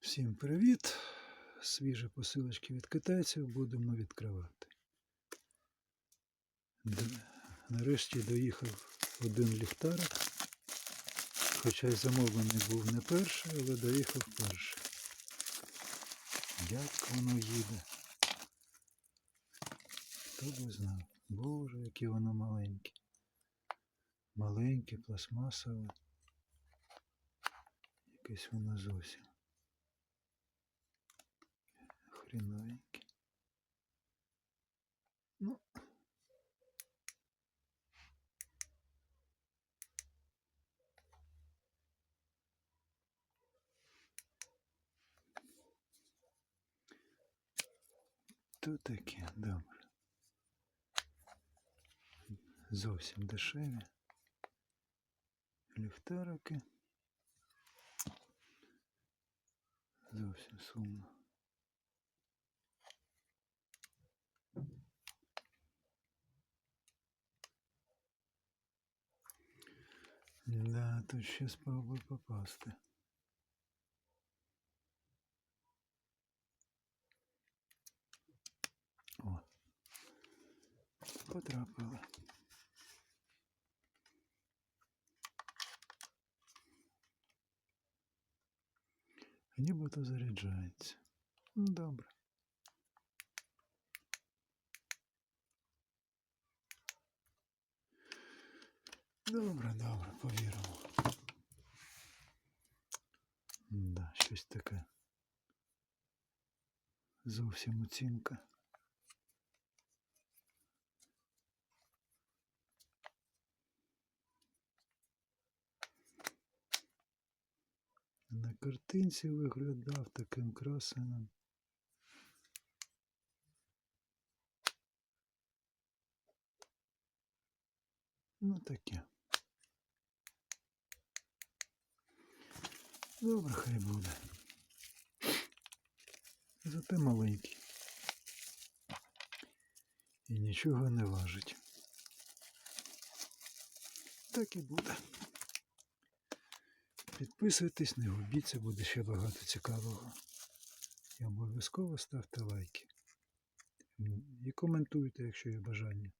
Всім привіт! Свіжі посилочки від китайців будемо відкривати. Нарешті доїхав один ліхтарик, хоча й замовлений був не перший, але доїхав перший. Як воно їде? Хто б знав? Боже, яке воно маленьке. Маленьке, пластмасове. Якесь воно зовсім. Хріновеньке. Ну. То таке, добре. Зовсім дешеві. Ліхтарики. Зовсім сумно. Да, тут ще спробую попасти. О, потрапили. Нібито заряджається. Ну, Добре. Добре, добре, повіримо. Да, щось таке. Зовсім оцінка. На картинці виглядав таким красеним. Ну таке. Добре, хай буде. Зате маленький. І нічого не важить. Так і буде. Підписуйтесь, не губіться, буде ще багато цікавого. І обов'язково ставте лайки. І коментуйте, якщо є бажання.